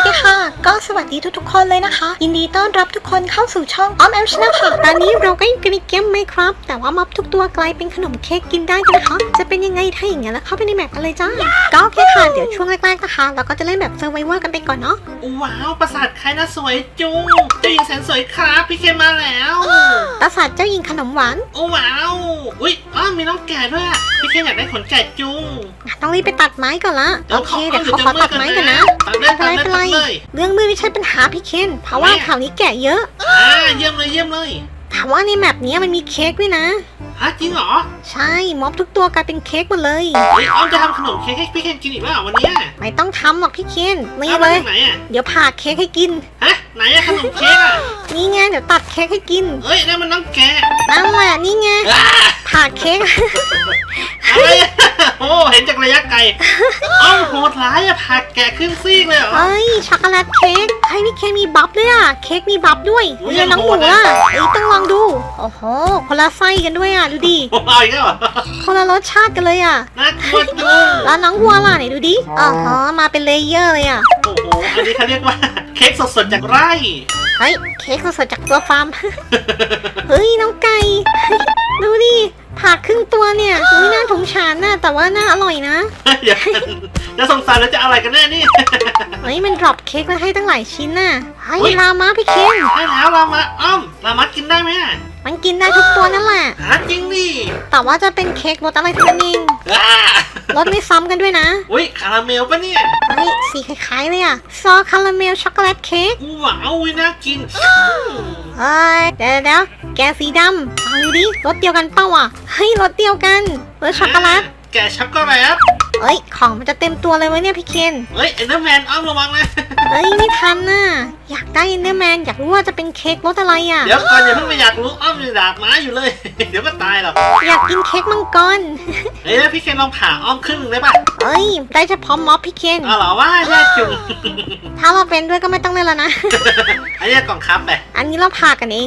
วัสดีค่ะ ก็สวัสดีทุกๆคนเลยนะคะ ยินดีต้อนรับทุกคนเข้าสู่ช่องออมแอมชาแนลค่ะตอนนี้เราก็ยังมีเกมไหมครับ แต่ว่าม็อบทุกตัวกลายเป็นขนมเค้กกินได้กันนะคะ จะเป็นยังไงถ้าอย่างนั้นแล้วเข้าไปในแมปกันเลยจ้าก็โอเคค่ะ เดี๋ยวช่วงแรกๆนะคะ เราก็จะเล่นแบบเซอร์ไวเวอร์กันไปก่อนเนาะว้าวปราสาทใครน่าสวยจุงเจ้าหญิงแสนสวยครับพี่เคมาแล้วปราสาทเจ้าหญิงขนมหวานโอ้ว้าวอุ้ยอ้าวมีน้องแก่ด้วยอะพี่เคอยากได้ขนแก่จุงต้องรีบไปตัดไม้ก่อนละโอเคเดี๋ยวเขาขอตัดไม้ก่อนนะตัดเลยไม่ตัเป็ดนไรเลยไม่เป็นไรตัดเลย เรื่องมือไม่ใช่ปัญหาพี่เคน เพราะว่าแถวนี้แกะเยอะ อ่าเยี่ยมเลยเยี่ยมเลยแต่ว่าในแมปเนี้ยมันมีเค้กด้วยนะ ฮะจริงเหรอใช่ ม็อบทุกตัวกลายเป็นเค้กหมดเลย เฮ้ยอ้อมจะทำขนมเค้กให้พี่เคนกินอีกเปล่าวันเนี้ยไม่ต้องทำหรอกพี่เคนนี่เอาเลมาย จากไหนอะเดี๋ยวผ่าเค้กให้กิน ฮะไหนอะขนมเค้กอะนี่ไงเดี๋ยวตัดเค้กให้กินเอ้ยนั่นมันน้องแก่นั่นแหละนี่ไงอ่าผ่าเค้ก อะไรอะโอ้เห็นจากระยะไกลอ้อมโหดร้ายอะผักแกะครึ่งซีกเลยเหรอ เฮ้ยช็อกโกแลตเค้กเฮ้ยนี่เค้กมีบัฟด้วยอะ เค้กมีบัฟด้วยอุ๊ย เรียนน้องหมูอะเอ้ยต้องลองดู โอ้โหคนละไส้กันด้วยอะ ดูดิ โอ้เอาอีกแล้วเหรอคนละรสชาติกันเลยอะ น่ากลัวจุงแล้วน้องวัวล่ะไหนดูดิอ๋อฮะมาเป็นเลเยอร์เลยอะโอันนี้เขาเรียกว่าเค้กสดๆจากไร่ เฮ้ย เค้กสดๆจากตัวฟาร์ม เฮ้ย น้องไก่เฮ้ยดูดิ ผ่าครึ่งตัวเนี่ยไม่น่าถงฉานน่ะแต่ว่าน่าอร่อยนะเดี๋ยวจะสงสารแล้วจะอะไรกันแน่นี่เฮ้ยมันดรอปเค้กมาให้ตั้งหลายชิ้นน่ะเฮ้ยอุ๊ยลามาพี่เคนใช่แล้วเรามาอ้อมเรามากินได้ไหมอะมันกินได้ทุกตัวนั่นแหละหาจริงดิแต่ว่าจะเป็นเค้กรสอะไรเท่านั้นเองอ่ารสไม่ซ้ำกันด้วยนะ อุ้ยคาราเมลปะเนี่ยเฮ้ยสีคล้ายๆเลยอะซอคาราเมลช็อกโกแลตเค้กว้าวอุ๊ยน่ากิน เฮ้ยเดี๋ยวเดี๋ยวแกสีดำฟังดูดิรสเดียวกันเปล่าอะเฮ้ยรสเดียวกันรสช็อกโกแลตแกะช็อกโกแลตเอ้ยของมันจะเต็มตัวเลยวะเนี่ยพี่เคนเฮ้ยเอ็นเดอร์แมนอ้อมระวังนะเฮ้ยไม่ทันน่ะ อยากได้เอนเดอร์แมนอยากรู้ว่าจะเป็นเค้กรสอะไรอะ เดี๋ยวก่อนอย่าเพิ่งไปอยากรู้อ้อมยังดาบไม้อยู่เลย เดี๋ยวก็ตายหรอกอยากกินเค้กมังกร เฮ้ยแล้วพี่เคนลองผ่าอ้อมครึ่งหนึ่งได้ปะเอ้ย ได้เฉพาะม็อบพี่เคนเอาเหรอว่าแย่จุง ถ้าเราเป็นด้วยก็ไม่ต้องเล่นแล้วนะ อันนี้กล่องครับไปอันนี้เราพากันเอง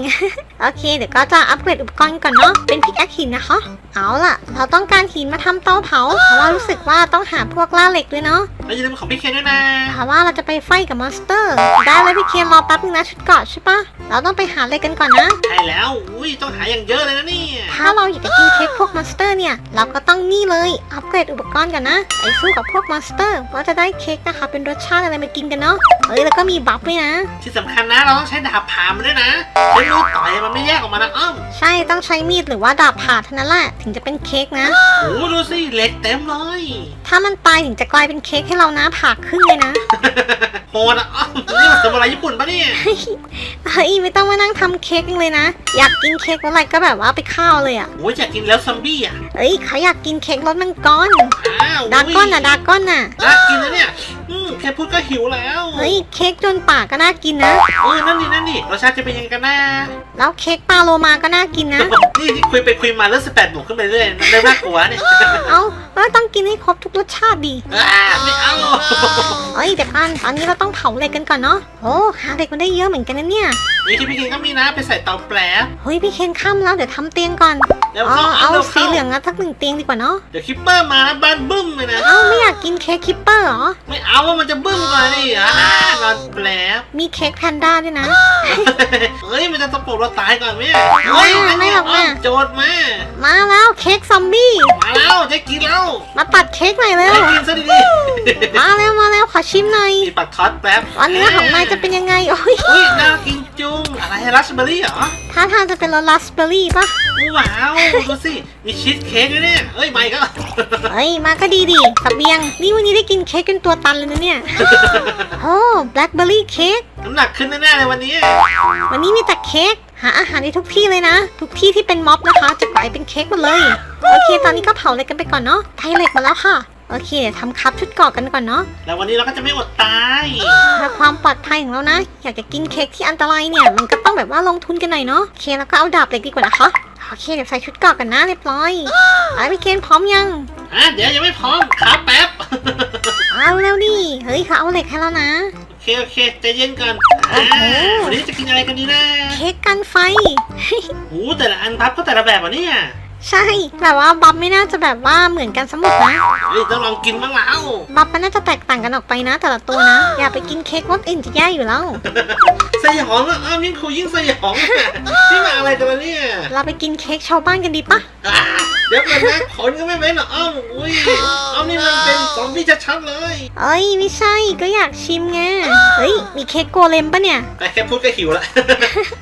โอเค เดี๋ยวก็จะอัปเกรดอุปกรณ์ก่อนเนาะ เป็นพิกแอคหินนะคะ เอาล่ะ เราต้องการหินมาทำเตาเผาเพราะว่ารู้สึกว่าต้องหาพวกล่าเหล็กด้วยเนาะแล้วอย่าลืมของพี่เคนด้วยนะเพราะว่าเราจะไปไฟกับมอนสเตอร์ ได้เลยพี่เคนรอแป๊บนึงนะชุดเกราะใช่ปะเราต้องไปหาเหล็กกันก่อนนะ ใช่แล้ว อุ้ยต้องหาอย่างเยอะเลยนะเนี่ยถ้าเราอยากจะกินเค้กพวกมอนสเตอร์เนี่ย เราก็ต้องนี่เลย อัปเกรดอุปกรณ์กันนะ ไปสู้กับพวกมอนสเตอร์ว่าจะได้เค้กนะคะ เป็นรสชาติอะไรมากินกันเนาะ เอ้ยแล้วก็มีบัฟด้วยนะ ที่สำคัญนะ เราต้องใช้ดาบผ่ามันด้วยนะใช้ลูกต่อยมันไม่แยกออกมานะอ้อมใช่ต้องใช้มีดหรือว่าดาบผ่าเท่านั้นแหละถึงจะเป็นเค้กนะ โอ้ดูสิเหล็กเต็มเลย ถ้ามันตายถึงจะกลายเป็นเค้กให้เรานะผักครึ่งเลยนะ โหดอะอ้อมนี่มันสมุไรญี่ปุ่นปะเนี่ยเฮ้ยไม่ต้องมานั่งทำเค้กยังเลยนะ อยากกินเค้กรสอะไรก็แบบว่าไปข้าวเลยอะโอ้ยอยากกินแล้วซัมบี้อะเอ้ยเขาอยากกินเค้กรสมังกรอ้าวดราก้อนอะดราก้อนอะน่ากินนะเนี่ยอืมแค่พูดก็หิวแล้วเฮ้ยเค้กจนปากก็น่ากินนะเออนั่นดินั่นดิรสชาติจะเป็นยังไงกันนะแล้วเค้กปลาโลมาก็น่ากินนะนี่ที่คุยไปคุยมาเรื่อง18บวกขึ้นไปเรื่อยเริ่มน่ากลัวเนี่ยเอาแล้วต้องกินให้ครบทุกรสชาติดีอ่าไม่เอาเอ้ยเดี๋ยวกันตอนนี้เราต้องเผาเหล็กกันก่อนเนาะโอ้หาเหล็กมันได้เยอะเหมือนกันนะเนี่ยนี่ที่พี่กินก็มีนะไปใส่เตาแปรเฮ้ยพี่เคนข้ามแล้วเดี๋ยวทำเตียงก่อนเดี๋ยวอ๋อเข้าเอาร็วสีเหลืองอะสักหนึ่งเตียงดีกว่าเนาะเดี๋ยวคิปเปอร์มานะบ้านบึ้มเลยนะ เอ้าไม่อยากกินเค้กคิปเปอร์เหรอไม่เอาว่ามันจะบึ้มก่อนนี่อ่านอนแปรมีเค้กแพนด้าด้วยนะเฮ้ยมัน จะตะปบเราตายก่อนไหมเฮ้ยไม่หรอกนะโจทย์มามาแล้วเค้กซอมบี้ มาแล้วจะกินแล้วมาตัดเค้กหน่อยเร็ว จะกินซะดีมาแล้วมาแล้วขอชิมหน่อยๆมีปักท็อตแป๊บวันเนื้อของนายจะเป็นยังไงโอ้ยอุ้ยน่ากินจุงอะไรราสเบอร์รี่เหรอ ท่าทางจะเป็นรสราสเบอร์รี่ปะ ว้าวดูสิมีชีสเค้กด้วยเนี่ยเอ้ยไม่ก็เฮ้ย มาก็ดีดิสเบียง นี่วันนี้ได้กินเค้กกันตัวตันเลยนะเนี่ย โอ้แบล็คเบอร์รี่เค้ก น้ำหนักขึ้นแน่ๆเลยวันนี้ วันนี้มีแต่เค้ก หาอาหารในทุกที่เลยนะ ทุกที่ที่เป็นม็อบนะคะ จะกลายเป็นเค้กหมดเลย โอเค ตอนนี้ก็เผาเหล็กกันไปก่อนเนาะ ไทเหล็กมาแล้วค่ะ โอเค เดี๋ยวทำคัพชุดเกราะกันก่อนเนาะ แล้ววันนี้เราก็จะไม่อดตาย เพื่อความปลอดภัยของเรานะ อยากจะกินเค้กที่อันตรายเนี่ย มันก็ต้องแบบว่าลงทุนกันหน่อยเนาะ โอเค แล้วก็เอาดาบเหล็กดีกว่านะคะโอเคเดี๋ยวใส่ชุดเกราะกันนะเรียบร้อยไอ้พี่เคนพร้อมยังฮะเดี๋ยวยังไม่พร้อมขาแป๊บ เอาเร็วดิเฮ้ยเขาเอาเหล็กให้แล้วนะ โอเคโอเคใจเย็นก่อนอ่าวันนี้จะกินอะไรกันดีนะเค้กกันไฟ โอ้แต่ละอันพับก็แต่ละแบบวะเนี่ย ใช่แบบว่าบัฟไม่น่าจะแบบว่าเหมือนกันสมุดนะเฮ้ยต้องลองกินบ้างแล้วบัฟมันน่าจะแตกต่างกันออกไปนะ แต่ละตัวนะ อย่าไปกินเค้กรสอื่นจะแย่อยู่แล้วสยองอะอ้าวยิ่งคุยยิ่งสยองอะนี่มาอะไรกันล่ะเนี่ยเราไปกินเค้กชาวบ้านกันดีปะอะเดี๋ยวก่อนนะขนก็ไม่เว้นหรออ้าวอุ้ยอ้าวนี่มันเป็นซอมบี้ชัดๆเลยเอ้ยไม่ใช่ก็อยากชิมไงเฮ้ยมีเค้กโกเลมปะเนี่ยแต่แค่พูดก็หิวละ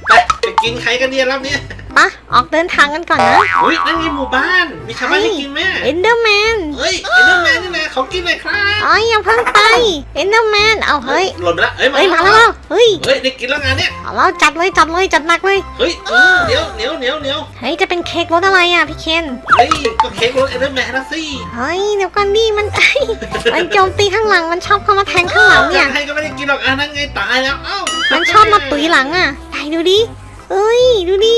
ไปไปกินใครกันดีรับเนี่ย ปะออกเดินทางกันก่อนนะอุ้ยนั่นไงหมู่บ้าน มีชาวบ้านให้กินไหมเอนเดอร์แมนเฮ้ยไอ้นั่นแมนนี่นะเขากินเลยครับเอ้ยอย่าเพิ่งไป เอนเดอร์แมน เอาเฮ้ย หล่นไปละเฮ้ยเฮ้ย มาแล้ว เฮ้ย เฮ้ย ได้กินแล้วงานเนี่ยเอาแล้วจัดเลยจัดเลยจัดหนักเลย เฮ้ยอืมเดี๋ยวเดี๋ยวเดี๋ยวเดี๋ยวเฮ้ย จะเป็นเค้กรสอะไรอะพี่เคน เฮ้ย ก็เค้กรสเอเดอร์แมนนะสิ เฮ้ย เดี๋ยวก่อนดิมัน มันโจมตีข้างหลัง มันชอบเข้ามาแทงข้างหลังเนี่ยให้ก็ไม่ได้กินหรอกอะนั่นไงตายแล้ว เอ้า มัมันชอบมาตุยหลังอะไหนดูดิเอ้ย ดูดิ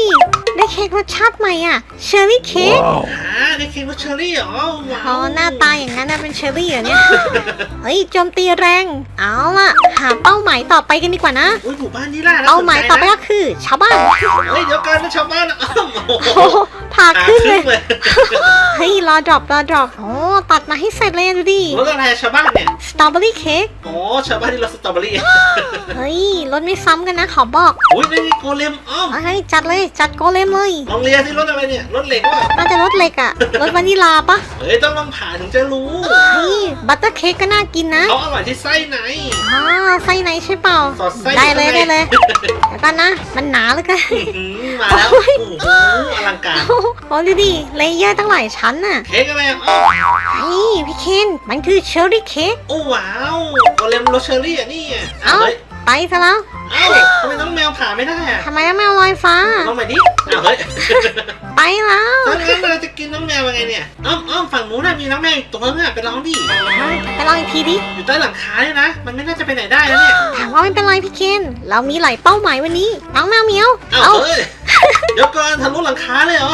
ได้เค้กรสชาติใหม่อะเชอร์รี่เค้ก อ่าได้เค้กรสเชอร์รี่เหรอว้าวอ๋อหน้าตาอย่างนั้นนะเป็นเชอร์รี่เหรอเนี่ย เฮ้ยโจมตีแรง เอาล่ะ หาเป้าหมายต่อไปกันดีกว่านะ อุ้ยหมู่บ้านนี้ล่ะน่เป้าหมายสนใจต่อไปนะก็คือชาวบ้านเฮ้ยเดี๋ยวกันนะชาวบ้านนะอ้าวโอ้โหโอ้โหพาหาขึ้นคเลรึ่ยงเลยเฮ้ย รอดรอปรอดรอปโอ้ตัดมาให้เสร็จเลยอะดูดิ รสอะไรชาวบ้านเนี่ยสตรอเบอรี่เค้ก อ๋อชาวบ้านที่รสสตรอเบอรี่เฮ้ยรสไม่ซ้ำกันนะขอบอกอุ้ยได้นี่โกเลมอ้อมเฮ้ยจัดเลย จัดโกเลมเลยลองเรียนที่รสอะไรเนี่ยรสเหล็กวะน่าจะรสเล็กอะรสวานิลาปะเฮ้ยต้องลองผ่าถึงจะรู้เฮ้ยบัตเตอร์เค้กก็น่ากินนะเขาอร่อยที่ไส้ไหน อ๋อไส้ไหนใช่เปล่า สอดไส้ได้เลยข้างในได้เลยเดี๋ยวกันนะ มันหนาเหลยกันอื้อหือมาแล้วโอ้โหอลังการ โอ้โหดูดิเลเยอร์ตั้งหลายชั้นน่ะ เค้กอะไรอะอ้าวเฮ้ยพี่เคนมันคือเชอร์รี่เค้ก โอ้ว้าวโกเลมรสเชอร์รี่อะนี่อะเอ้าเฮ้ย ไปซะแล้วเอ้าทำไมน้องแมวผ่าไม่ได้อะทำไมต้องแมวลอยฟ้า ลองใหม่ดิอ้าวเฮ้ยไปแล้วถ้างั้นเราจะกินน้องแมวยังไงเนี่ยอ้อมอ้อมฝั่งนู้นน่ะมีน้องแมวอีกตัวนึงอะไปลองดิเฮ้ยไปลองอีกทีดิอยู่ใต้หลังคาเนี่ยนะ มันไม่น่าจะไปไหนได้แล้วเนี่ยถามว่าไม่เป็นไรพี่เคนเรามีหลายเป้าหมายวันนี้น้องแมวเหมียวเอ้าเอ้าเฮ้ยเดี๋ยวก่อนทะลุหลังคาเลยเหรอ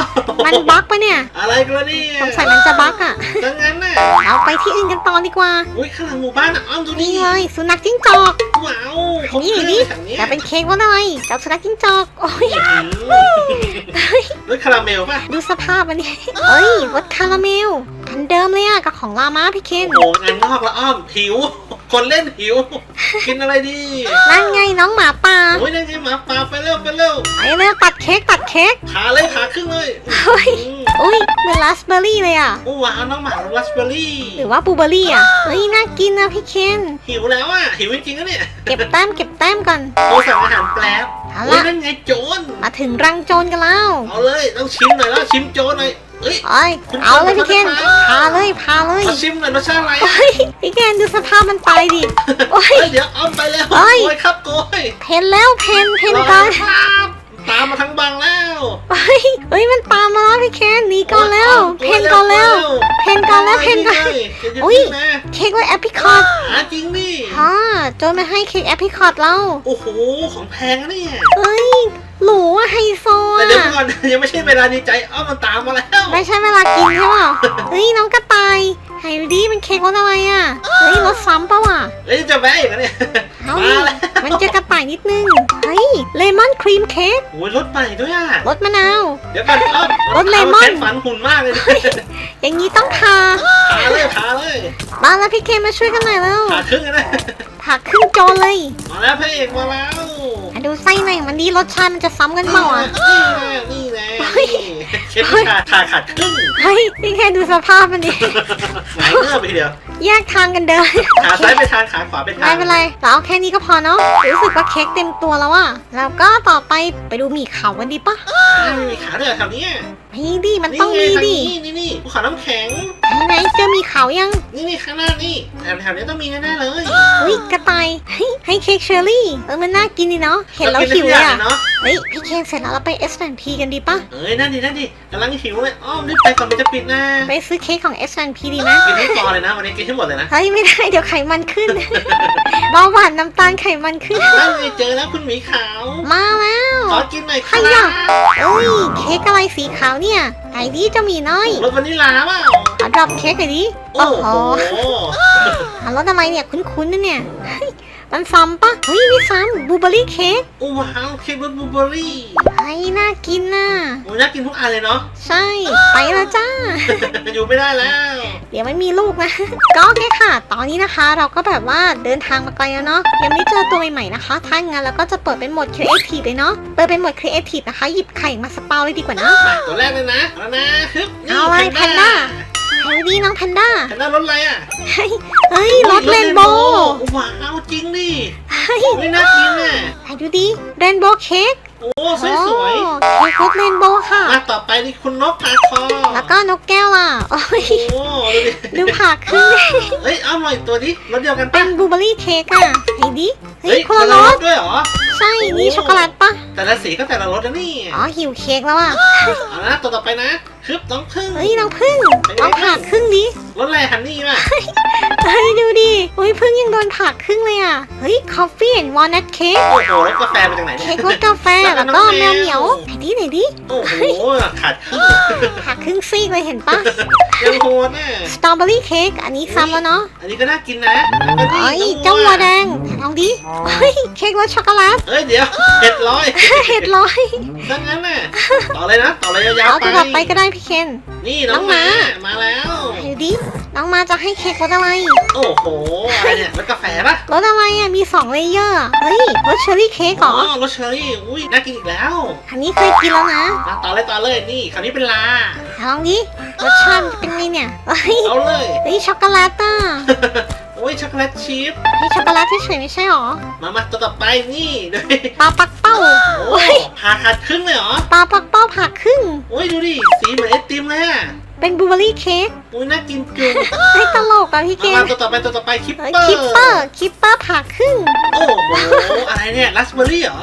มันบั๊กปะเนี่ย อะไรกันวะเนี่ยสงสัยมันจะบั๊กอะ ดังนั้นน่ะเราไปที่อื่นกันต่อดีกว่า อุ้ยข้างหลังหมู่บ้านอะอ้อมดูนี่นี่เลยสุนัขจิ้งจอกว้าวเขานี่ขึ้นดิไปทางเนี้ยแต่เป็นเค้กว่าอะไรเจ้าสุนัขจิ้งจอกโอ้ยรสคาราเมลป่ะดูสภาพมันดิเอ้ยรสคาราเมลอันเดิมเลยอะกับของลามาพี่เคนโอ้โหงานงอกละอ้อมหิว คนเล่นหิว กินอะไรดีนั่นไงน้องหมาป่าโอ้ยนั่นไงหมาป่าไปเร็วไปเร็วไปเร็วตัดเค้กตัดเค้กขาเลยขาครึ่งเลย เฮ้ยอืมอุ้ยเหมือนราสเบอร์รี่เลยอะโอ้ว้าวน้องหมาราสเบอร์รี่หรือว่าบลูเบอร์รี่อะเฮ้ยน่ากินนะพี่เคนหิวแล้วอะหิวจริงๆนะเนี่ยเก็บแต้มเก็บแต้มก่อนโอ้สั่งอาหารแปลบเอาโอ้ยละนั่นไงโจรมาถึงรังโจรกันแล้วเอาเลยต้องชิมหน่อยแล้วชิมโจรหน่อยเอ้ยเอ้ยเอาเลยพี่เคนพาเลยพาเลยมาชิมหน่อยรสชาติอะไรเฮ้ยพี่เคนดูสภาพมันไปดิโอ้ยเฮ้ยเดี๋ยวเอาไปแล้วเอ้ยโอ้ยครับโกยเพนแล้วเพนเพนรอก่อนครับ ตามมาทั้งบังแล้วเฮ้ยเฮ้ยมันตามมาแล้วพี่เคนหนีก่อนแล้ว เพนก่อนแล้ว เพนก่อนแล้วเพนก่อนอุ๊อุ้ยยนะเค้กไว้แอปพิคอตหาจริงดิฮ่าโจนมาให้เค้กแอปพิคอตเราโอ้โหของแพงนะเนี่ยเฮ้ยหรูอะไฮโซแต่เดี๋ยวอะก่อนยังไม่ใช่เวลาดีใจอ้อมมันตามมาแล้ว ไม่ใช่เวลากินใช่เปล่าเฮ้ยน้องกระต่าย ไฮดี้เป็นเค้กรสอะไรอะเฮ้ยรสซ้ำเปล่าวะเอ้ยจะแวะอีกแล้วเนี่ยเอามาแล้วมันจะกระต่ายนิดนึง เฮ้ย เลมอนครีมเค้กโอ้ยรถใหม่ด้วยอะ รสมะนาว เดี๋ยวก่อนอ้อมรถเลมอนาแค่ฝันหุ่นมากเลยอย่างนี้ต้องทาขาเลยขาเลยมาแล้วพี่เคนมาช่วยกันหน่อยแล้วขาครึ่งเลยนะผักครึ่งโจนเลยมาแล้วพระเอกมาแล้วมาดูไส้หน่อยมันดีรสชาติมันจะซ้ำกันเปล่าอะนี่แน่นี่แน่ เฮ้ยนี่เช็ดขาขาขาดครึ่งเฮ้ยพี่แค่ดูสภาพมันดิไหนเนื้อไปทีเดียวแยกทางกันเดิน ขาซ้ายไปทางขาขวาไปทางไม่เป็นไรเราเอาแค่นี้ก็พอเนาะรู้สึกว่าเค้กเต็มตัวแล้วอะแล้วก็ต่อไปไปดูหมี่เขากันดีปะอ้าวมีขาด้วยเหรอแถวเนี้ยมีดิมันต้องมีไทางดินี้นี่นี่ภูเขาน้ำแข็งไหนๆเจอหมี่เขายัง นี่นี่ข้างหน้านี่แถวแถวนี้ต้องมีแน่ๆเลยอุ้ยกระต่ายเฮ้ยให้เค้กเชอร์รี่เออมันน่ากินดีเนาะเห็นแล้วหิวเลยอะเนาะเฮ้ยพี่เคนเสร็จแล้วเราไป S&P กันดีปะเอ้ยนั่นดินั่นดิกำลังหิวเลยอ้อมรีบไปก่อนมันจะปิดนะไปซื้อเค้กของ S&P ดีไหมกินให้พอเลยนะวันนี้กินให้หมดเลยนะเฮ้ยไม่ได้เดี๋ยวไขมันขึ้นเบาหวานน้ำตาลไขมันขึ้นนั่นไงเจอแล้วคุณหมีขาว มาแล้วขอกินหน่อยคใครรัอะบเอ้ยเค้กอะไรสีขาวเนี่ยไหนดีเจะมีน้อยรสวานิลลาเปล่าขอดรอปเค้กหน่อยดิโอ้โหหารสอะไรเนี่ยคุ้นๆนะเนี่ยเฮ้ยมันซ้ำปะเฮ้ยไม่ซ้ำบลูเบอร์รี่เค้กโอ้ว้าวเค้กรสบลูเบอร์รี่เฮ้ยน่ากินน่ะโอ้ยน่ากินทุกอันเลยเนาะ ใช่ไปแล้วจ้า อยู่ไม่ได้แล้ว เดี๋ยวไม่มีลูกนะ ก็โอเคค่ะ ตอนนี้นะคะเราก็แบบว่าเดินทางมาไกลแล้วเนาะยังไม่เจอตัวใหม่ๆนะคะ ถ้างั้นเราก็จะเปิดเป็นโหมด Creative เลยเนาะเปิดเป็นโหมด Creative นะคะ หยิบไข่มาสปาวเลยดีกว่านะมาตัวแรกเลยนะเอาแล้วนะฮึบนี่เอาเลยแพนด้าเฮ้ยดีน้องแพนด้าแพนด้ารถอะไรอะเฮ้ยเฮ้ยรถเรนโบว์โอ้ว้าวจริงดิเฮ้ยไม่น่ากินน่ะไหนดูดิเรนโบว์เค้ก โอ้สวยสวยโอ้เค้กรสเรนโบว์ค่ะมาต่อไปนี่คุณนกปากคอแล้วก็นกแก้วล่ะโอ้ยโอ้ดูดิดูผ่าครึ่งเฮ้ยเอาหน่อยตัวนี้รถเดียวกันเป็ปะนบลูเบอร์รี่เค้กอะไหนดิเฮ้เฮ้ยยคนละรสด้วยเหรอ ใช่นี่ช็อกโกแลตปะแต่ละสีก็แต่ละรสนะนี่อ๋อหิวเค้กแล้วอะเอาละตัวต่อไปนะฮึบน้องพึ่งเฮ้ยน้องพึ่งน้องผ่าครึ่งดิรสอะไรฮันนี่ป่ะเฮ้ยดูดิเฮ้ยพึ่งยังโดนผ่าครึ่งเลยอะเฮ้ยคอฟฟี่แอนด์วอลนัทเค้กโอ้โหรสกาแฟมาจากไหนเนี่ยเค้กรสกาแฟแล้วก็แมวเหมียวไหนดิไหนดิโอ้โหขาดครึ่งผ่าครึ่งซีกเลยเห็นปะยังโหดน่ะสตรอเบอรี่เค้กอันนี้ซ้ำแล้วเนาะอันนี้ก็น่ากินนะแล้วก็เอ้ยนี่เจ้าวัวแดงลองดิเฮ้ยเค้กรสช็อกโกแลตเอ้ยเดี๋ยวเผ็ดร้อยเห็ดร้อยดังนั้นน่ะต่อเลยนะต่อเลยยาวเอาๆไปตัวต่อไปก็ได้พี่เคนนี่น้องน้องหมามามาแล้วไหนดิน้องมาจะให้เค้กรสอะไรโอ้โหอะไรเนี่ยรสกาแฟปะรสอะไรอะมีสองเลเยอร์อะเฮ้ยรสเชอร์รี่เค้กเหรออ๋อรสเชอร์รี่อุ้ยน่ากินอีกแล้ว อันนี้เคยกินแล้วนะมาต่อเลยต่อเลยนี่คราวนี้เป็นลาลองดิรสชาติมันจะเป็นไงเนี่ยเฮ้ยเอาเลยเฮ้ยช็อกโกแลตอะ โอ้ยช็อกโกแลตชีสเฮ้ยช็อกโกแลตเฉยๆไม่ใช่หรอ มามาตัวต่อไปนี่ดูดิปลาปักเป้าโอ้ยผ่าขาดครึ่งเลยเหรอปลาปักเป้าผ่าครึ่งโอ้ยดูดิสีเหมือนไอติมเลยอะเป็นบลูเบอร์รี่เค้กโอ้ยน่ากินจุงเฮ้ยตลกอะพี่เกมามมาตัวต่อไปตัวต่อไปคิปเฮ้ยเปอร์คิปเปอร์คิปเปอร์ผ่าครึ่งโอ้โหอะไรเนี่ยราสเบอร์รี่เหรอ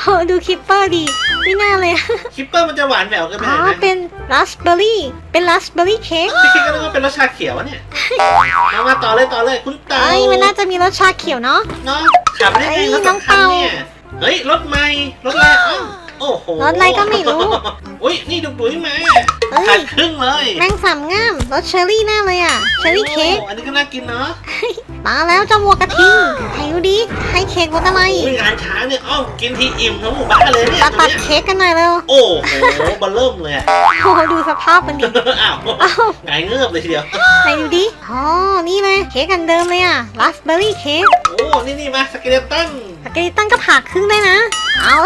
โหดูคิปเปอร์ดีไม่น่าเลยคิปเปอร์มันจะหวานแหววเกันไปอ๋ไหอนไหมเป็นราสเบอร์รี่ เป็นราสเบอร์รี่เค้กพี่คิดก็นึกว่าเป็นรสชาเขียวอะเนี่ยมามาต่อเลยต่อเลยคุณเตาเอ้ยมันน่าจะมีรสชาเขียวเนาะ เนาะขับได้ไงเอ้ยรถน้องสำคัญเตาเนี่ยเฮ้ยรถใหม่รถอะไรอ้าวโอ้โหรถอะไรก็ไม่รู้ อุ้ยนี่ดุดุยมา เอ้ยขาดครึ่งเลยแมงสามง่ามรสเชอร์รี่แน่เลยอะ เชอร์รี่เค้กโอ้อันนี้ก็น่ากินเนาะมาแล้วเจ้าวัวกระทิงให้ดูดิให้เค้กรสอะไรอุ้ยงานช้างเนี่ยอ้าวกินทีอิ่มทั้งหมู่บ้านเลยเนี่ยตัดตัวตัดเนี้ยเค้กกันหน่อยเร็วโอ้โหเบลเริ่มเลยอะ โอ้โหดูสภาพมันดิอ้าวอ้าวไงายเงือบเลยทีเดียว ไหนดูดิอ๋อนี่เลยเค้กอันเดิมเลยอะราสเบอร์รี่เค้ก โอ้ นี่นี่มาสเกเลตันสเกลิตันก็ผ่าครึ่งได้นะ เอา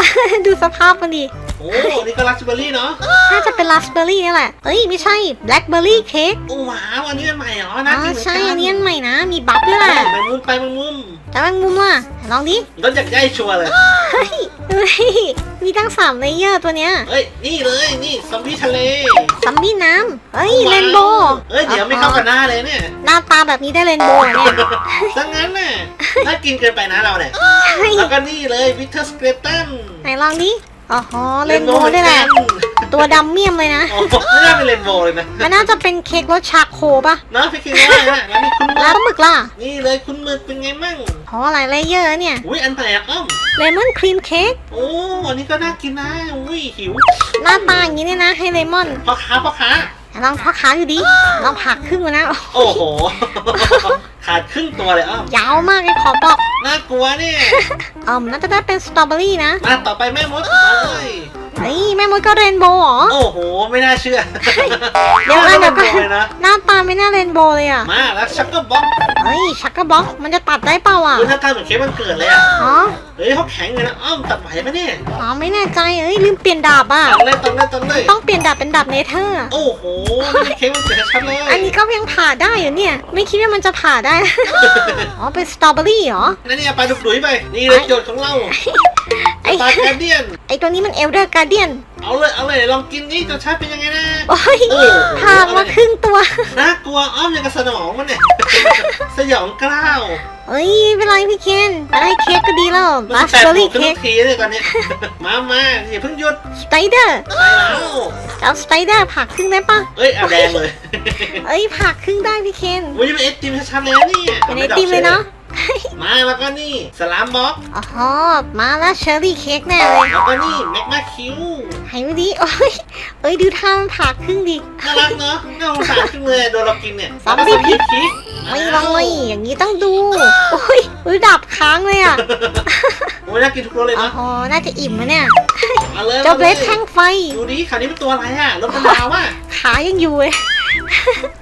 ดูสภาพมันดิ โอ้นี่ก็ราสเบอร์รี่เนาะน่าจะเป็นราสเบอร์รี่นี่แหละเอ้ยไม่ใช่แบล็คเบอร์รี่เค้กโอ้ว้าวอันนี้อันใหม่เหรออ๋น่าอกินเหมือนใช่กันอันนี้อันใหม่นะมีบัฟด้วยแหละไปมุมไปมุมมุมแต่แมงมุมล่ะลองดิรถอยากได้ชัวร์เลยเฮ้ยเฮ้ยมีตั้งสามเลเยอร์ตัวเนี้ยเฮ้ยนี่เลยนี่ซอมบี้ทะเลซัมบี้น้ำเฮ้ยเรนโบว์เฮ้ยเดี๋ยวไม่เข้ากับหน้าเลยเนี่ยหน้าตาแบบนี้ได้เรนโบว์เหรอเนี่ยดังนั้นน่ะน่ากินเกินไปนะเราเนี่ยใช่แล้วก็นี่เลยวิเทอร์สเกเลตันไหนลองดิ อ๋อเรนโบว์ด้วยแหละ ตัวดำเมี่ยมเลยนะ โอ้โหไม่น่าเป็นเรนโบว์เลยนะมันน่าจะเป็นเค้กรสชาโคปะเนาะพี่คิดว่านะแล้วนี่คุณหมึแล้วกหมึกล่ะนี่เลยคุณหมึกเป็นไงมั่งอ๋อหลายเลเยอร์เนี่ยอุ้ยอันไหนอะอ้อมเลมอนครีมเค้กโอ้อันนี้ก็น่ากินนะอุ้ยหิวหน้าตาอย่างนี้เนี่ยนะให้เลมอนพ่อค้าพ่อค้าลองพ่อค้าอยู่ดิลองผักครึ่งมานะ โอ้โห ขาดครึ่งตัวเลยอ้อมยาวมากเลยขอบอกน่ากลัวเนี่ยเอ่มน่าจะได้เป็นสตรอเบอรี่นะ มาต่อไปแม่มดมาเลยเฮ้ยแม่มดก็เรนโบว์เหรอ โอ้โห ไม่น่าเชื่อเดี๋ยวนะเดี๋ยวก่อนไม่าเลยนะหน้าตาไม่น่าเรนโบว์เลยอะ มาแล้วชักเกอร์บ็อกเฮ้ยชักกระบ็อกมันจะตัดได้เปล่าอะคุณถ้าทำเหมือนเค้กมันเกิดเลยอะอ๋อเฮ้ยเขาแข็งเลยนะอ้อมตัดไหวปะเนี่ยอ๋อไม่แน่ใจเอ้ยลืมเปลี่ยนดาบอะตัดเลยตัดเลยตัดเลยต้องเปลี่ยนดาบเป็นดาบเนเธอร์อะโอ้โหนี่เค้กมันเกิดชัดๆเลย อันนี้ก็ยังผ่าได้อยู่เนี่ย ไม่คิดว่ามันจะผ่าได้อ๋อ เป็นสตรอเบอรี่เหรอ นั่นนี่เอาไปดุกดุยไป นี่เลยโจทย์ของเราไอ้ตาแกเดียน ไอ้ตัวนี้มันเอลเดอร์การเดียน เอาเลย เอาเลย ลองกินนี่รสชาติเป็นยังไงนะ โอ้ยโอ้โหผ่ามาครึ่งตัว น่ากลัวอ้อมยังกับสนองมันเนี่ย สยองกล้าวเอ้ยไม่เป็นไรพี่เคนได้เค้กก็ดีแล้วรู้ราสึสกแปดเบอร์บวรี่กขึ้นเค้ทุกกทีเลยตอนเนี้ยมามาอย่าเพิ่งหยุดสไปเดอร์ไปแล้วเอาสไปเดอร์ผักครึ่งได้ปะเอ้ยเอาแดงเลยเอ้ยผักครึ่งได้พี่เคนอุ้ยนี่เป็นไอติมชัดๆเลยนะเนี่ยเป็นไอติมเลยเนาะมาแล้วก็นี่สลามบ็อกอ๋อมาแล้วเชอร์รี่เค้กแน่เลยแล้วก็นี่แมกมาคิวให้ดูดิโอ้ยเอ้ยดูท่ามันผ่าครึ่งดิน่ารักเนาะน่าสงสารจังเลยโดนเรากินเนี่ยซอมบี้พิษพิษ ไม่ลอยอย่างนี้ต้องดูโอ้ยอุ้ยดับค้างเลยอะโอ้ยน่ากินทุกรสเลยอ๋นะอน่าจะอิ่มนะเนี่ยมาเลยเจ้าเบลสมาลยแท่งไฟดูดิคราวนี้เป็นตัวอะไรอะรสมะนาวอะขายังอยู่เลย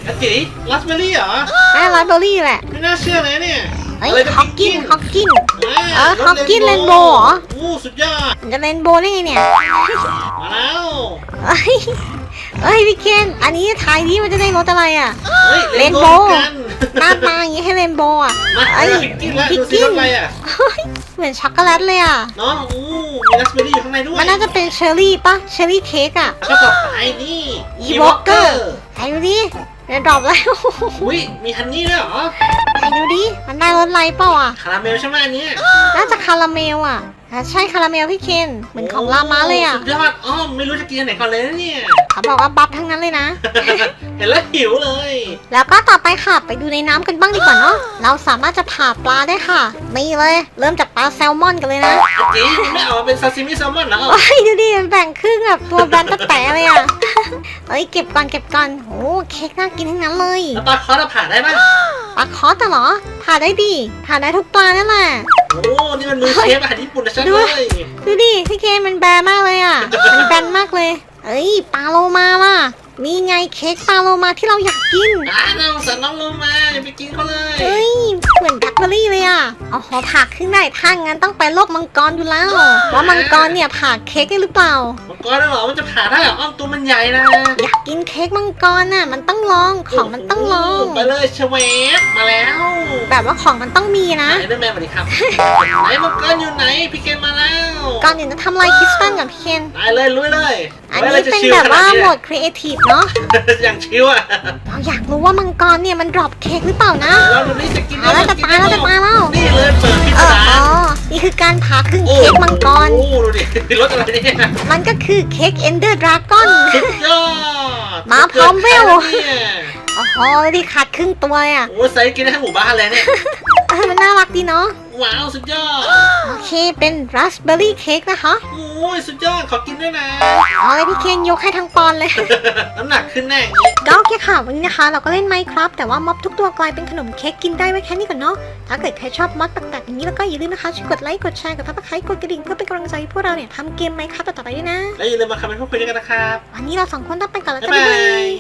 อาจิราสเบอร์รี่เหรอน่ารักเบอร์รี่แหละไม่น่าเชื่อเลยเนี่ยเฮ้ยอะไรเป็นฮอกกินฮอกกินอ่าเออรส Hawkin Rainbow เหรอโอ้สุดยอดมันจะเรนโบว์ได้ไงเนี่ยมาแล้ว เอ้ยเอ้ยพี่เคนอันนี้ทายนี้มันจะได้รสอะไรอะเฮ้ยเรนโบว์เหมือนกันหน้าตาอย่างนี้ให้เรนโบว์อะมาเอ้ยพิกกิ้งแล้วพิกดูสิกิ้รงสอะไรอะเฮ้ยเหมือนช็อกโกแลตเลยอะเนาะอู้มีราสเบอร์รี่อยู่ข้างในด้วยมันน่าจะเป็นเชอร์รี่ปะเชอร์รี่เค้กอะ แล้วก็ต่อไปนี่ Evoker ไหนดูดิเดี๋ยวดรอปแล้ว อุ้ยมีฮันนี่ด้วยเหรอไหนดูดิ มันได้รสอะไรเปล่าอะคาราเมลใช่ไหมอันเนี้ยน่าจะคาราเมลอะ อะใช่คาราเมลพี่เคนเหมือนของลามาเลยอะ สุดยอดอ้อมไม่รู้จะกินอันไหนก่อนเลยนะเนี่ย เขาบอกว่าบัฟทั้งนั้นเลยนะ เห็นแล้วหิวเลย แล้วก็ต่อไปค่ะไปดูในน้ำกันบ้างดีกว่าเนาะเราสามารถจะผ่าปลาได้ค่ะนี่เลย เริ่มจากปลาแซลมอนกันเลยนะจริงไม่เอามาเป็นซาซิมิแซลมอนเหรอโอ้ยดูดิมันแบ่งครึ่งแบบตัวแบนตะแต่เลยอะเอ้ยเก็บก่อนเก็บก่อนโอ้เค้กน่ากินทั้งนั้นเลยแล้วปลาคอร์สผ่านได้ปะปลาคอสอะเหรอผ่าได้ดิผ่าได้ทุกปลานั่นแหละ โอ้ นี่มันมือเชฟอาหารญี่ปุ่นนะฉันดูเลย ดูดิพี่เคนมันแบนมากเลยอะ มันแบนมากเลย เอ้ยปลาโลมาล่ะ นี่ไงเค้กปลาโลมาที่เราอยากกินอ่าน้องสันน้องลงมาอย่าไปกินเขาเลยเฮ้ยเหมือนแบล็คเบอร์รี่เลยอะอ๋อผ่าขึ้นได้ถ้างั้นต้องไปโลกมังกรอยู่แล้วว่ามังกรเนี่ยผ่าเค้กได้หรือเปล่า มังกรน่ะเหรอมันจะผ่าได้เหรออ้อมตัวมันใหญ่นะอยากกินเค้กมังกรน่ะมันต้องลองของมันต้องลองไปเลยเชเวฟมาแล้วแบบว่าของมันต้องมีนะไหนเดอร์แมนสวัสดีครับไหนมังกรอยู่ไหนพี่เกนมาแล้วก่อนอื่นจะทำลายคริสตัลกับพี่เคนได้เลยลุยเลยอันไว้นี้เลยจะเป็นชิลแบบขนว่าดนี้โหมดครีเอทีฟเนาะอย่างชิวอะเราอยากรู้ว่ามังกรเนี่ยมันดรอปเค้กหรือเปล่านะเราดูนี่จะกินเอาแล้วจะตายแล้วจะตายแล้วนี่เลยเปิดพิเอสอดาอ๋รอนี่คือการผ่าครึ่งเค้กมังกรโอ้โหดูดิรสอะไรเนี่ยมันก็คือเค้กเอนเดอร์ดราก้อนสุดยอดมาพร้อมเวลเนี่ยโอ้โหที่ขาดครึ่งตัวอะโอ้ใส่กินได้ทั้งหมู่บ้านเลยเนี่ยเออมันน่ารักดีเนาะ ว้าวสุดยอด โอเคเป็นราสเบอร์รี่เค้กนะคะ โอ้ยสุดยอดขอกินด้วยนะ เอาเลยพี่เคนยกให้ทั้งปอนเลย น้ำหนักขึ้นแน่อย่างนี้ก็โอเคค่ะ วันนี้นะคะ เราก็เล่นไมค์ครับแต่ว่าม็อบทุกตัวกลายเป็นขนมเค้กกินได้ไว้แค่นี้ก่อนเนาะ ถ้าเกิดใครชอบม็อดแปลกๆอย่างนี้แล้วก็อย่าลืมนะคะช่วยกดไลค์กดแชร์กดซับสไครต์กดกระดิ่งเพื่อเป็นกำลังใจให้พวกเราเนี่ยทำเกมไมค์ครับต่อๆไปด้วยนะ แล้วอย่าลืมมาคอมเมนต์พูดคุยด้วยกันนะครับ วันนี้เราสองคนต้องไปก่อนแล้วบ๊ายจ้าบาบ๊ายบายย